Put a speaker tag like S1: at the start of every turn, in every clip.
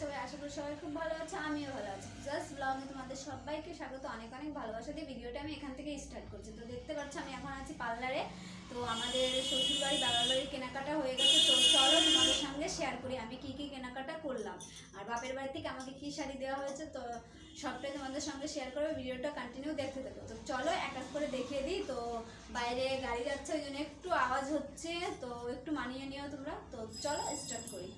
S1: সবাই আশা করি সবাই খুব ভালো আছো, আমিও ভালো আছি। জাস্ট ব্লগে তোমাদের সবাইকে স্বাগত, অনেক অনেক ভালোবাসা দিয়ে ভিডিওটা আমি এখান থেকে স্টার্ট করছি। তো দেখতে পাচ্ছ, আমি এখন আছি পার্লারে। তো আমাদের শ্বশুরবাড়ি দাদার বাড়ির কেনাকাটা হয়ে গেছে। তো চলো তোমাদের সঙ্গে শেয়ার করি, আমি কি কি কেনাকাটা করলাম। আর বাপের বাড়ি থেকে আমাকে কি শাড়ি দেওয়া হয়েছে, তো সবটাই তোমাদের সঙ্গে শেয়ার করবে। ভিডিওটা কন্টিনিউ দেখতে থাকো। তো চলো এক এক করে দেখিয়ে দিই। তো বাইরে গাড়ি যাচ্ছে, ওই জন্য একটু আওয়াজ হচ্ছে। তো একটু মানিয়ে নিও তোমরা। তো চলো স্টার্ট করি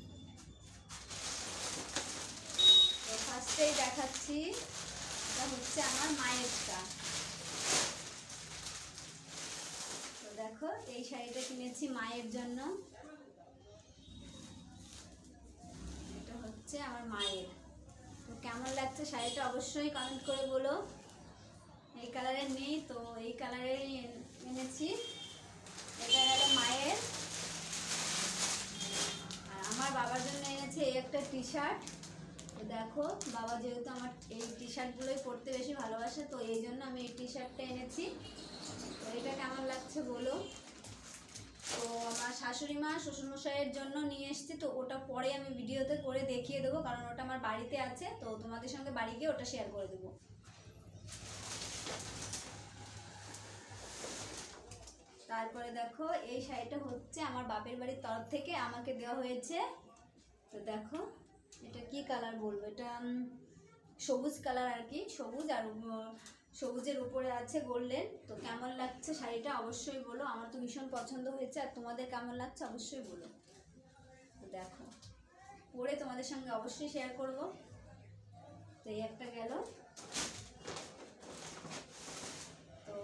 S1: তো ফার্স্টেই দেখাচ্ছি। এটা হচ্ছে আমার মায়েরটা তো দেখো, এই শাড়িটা কিনেছি মায়ের জন্য। এটা হচ্ছে আমার মায়ের। তো কেমন লাগছে শাড়িটা অবশ্যই কমেন্ট করে বলো। এই কালারের নেই, তো এই কালারের এনেছি। এটা গেল মায়ের। আর আমার বাবার জন্য এনেছি এই একটা টি শার্ট দেখো, বাবা যেহেতু আমার এই টি শার্টগুলোই পরতে বেশি ভালোবাসে, তো এই জন্য আমি এই টি শার্টটা এনেছি। তো এটা কেমন লাগছে বলো? তো আমার শাশুড়ি মা শ্বশুরমশাইয়ের জন্য নিয়ে এসেছি, তো ওটা পরে আমি ভিডিওতে করে দেখিয়ে দেবো, কারণ ওটা আমার বাড়িতে আছে, তো তোমাদের সঙ্গে বাড়ি গিয়ে ওটা শেয়ার করে দেবো। তারপরে দেখো, এই শাড়িটা হচ্ছে আমার বাপের বাড়ির তরফ থেকে আমাকে দেওয়া হয়েছে। তো দেখো এটা কি কালার বলব? এটা সবুজ কালার আর কি, সবুজ আর সবুজের উপরে আছে গোল্ডেন তো কেমন লাগছে শাড়িটা অবশ্যই বলো। আমার তো ভীষণ পছন্দ হয়েছে আর তোমাদের কেমন লাগছে অবশ্যই বলো। তো দেখো, পরে তোমাদের সঙ্গে অবশ্যই শেয়ার করব। তো এই একটা গেল। তো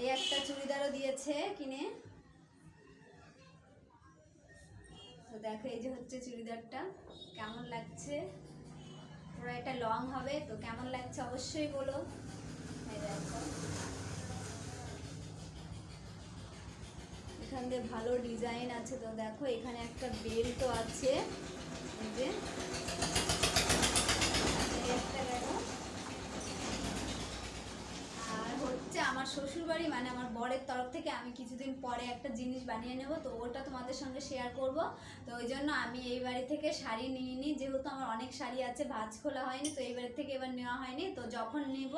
S1: এই একটা চুড়িদারও দিয়েছে কিনে। দেখো, এই যে হচ্ছে চুড়িদারটা। কেমন লাগছে? পুরো এটা লং হবে, তো কেমন লাগছে অবশ্যই বলো। এখান দিয়ে ভালো ডিজাইন আছে তো দেখো, এখানে একটা বেল্টও আছে। এই যে। একটা গেল আর হচ্ছে আমার শ্বশুর বাড়ি মানে আমার বরের তরফ থেকে আমি কিছুদিন পরে একটা জিনিস বানিয়ে নেব, তো ওটা তোমাদের সঙ্গে শেয়ার করব। তো ওই জন্য আমি এই বাড়ি থেকে শাড়ি নিয়ে নিই, যেহেতু আমার অনেক শাড়ি আছে, ভাঁজ খোলা হয়নি, তো এই বাড়ি থেকে এবার নেওয়া হয়নি। তো যখন নেব,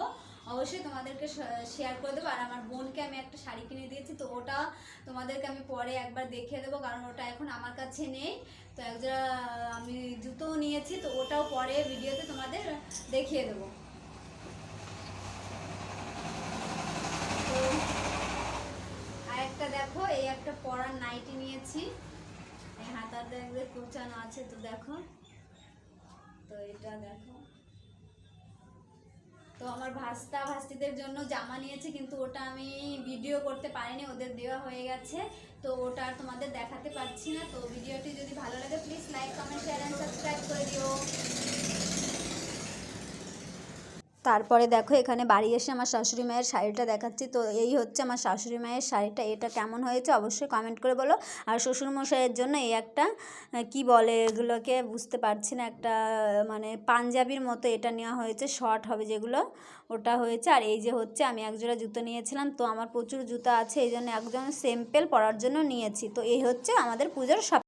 S1: অবশ্যই তোমাদেরকে শেয়ার করে দেবো। আর আমার বোনকে আমি একটা শাড়ি কিনে দিয়েছি, তো ওটা তোমাদেরকে আমি পরে একবার দেখিয়ে দেবো, কারণ ওটা এখন আমার কাছে নেই। তো একজোড়া, আমি জুতোও নিয়েছি, তো ওটাও পরে ভিডিওতে তোমাদের দেখিয়ে দেবো। তো আরেকটা দেখো, এই একটা পরার নাইটি নিয়েছি। হাতাতে আছে তো দেখো। তো এটা দেখো। তো আমার ভাস্তা ভাস্তিদের জন্য জামা নিয়েছি, কিন্তু ওটা আমি ভিডিও করতে পারিনি, ওদের দেওয়া হয়ে গেছে। তো ওটা আর তোমাদের দেখাতে পারছি না। তো ভিডিওটি যদি ভালো লাগে প্লিজ লাইক কমেন্ট শেয়ার করে দিও তারপরে দেখো এখানে বাড়ি এসে আমার শাশুড়ি মায়ের শাড়িটা দেখাচ্ছি। তো এই হচ্ছে আমার শাশুড়ি মায়ের শাড়িটা, এটা কেমন হয়েছে অবশ্যই কমেন্ট করে বলো। আর শ্বশুরমশাইয়ের জন্য এই একটা কি বলে এগুলোকে বুঝতে পারছি না, একটা মানে পাঞ্জাবির মতো এটা নেওয়া হয়েছে, শর্ট হবে যেগুলো, ওটা হয়েছে। আর এই যে হচ্ছে আমি একজোড়া জুতো নিয়েছিলাম, তো আমার প্রচুর জুতো আছে, এই জন্য একজন সিম্পল পরার জন্য নিয়েছি। তো এই হচ্ছে আমাদের পুজোর সব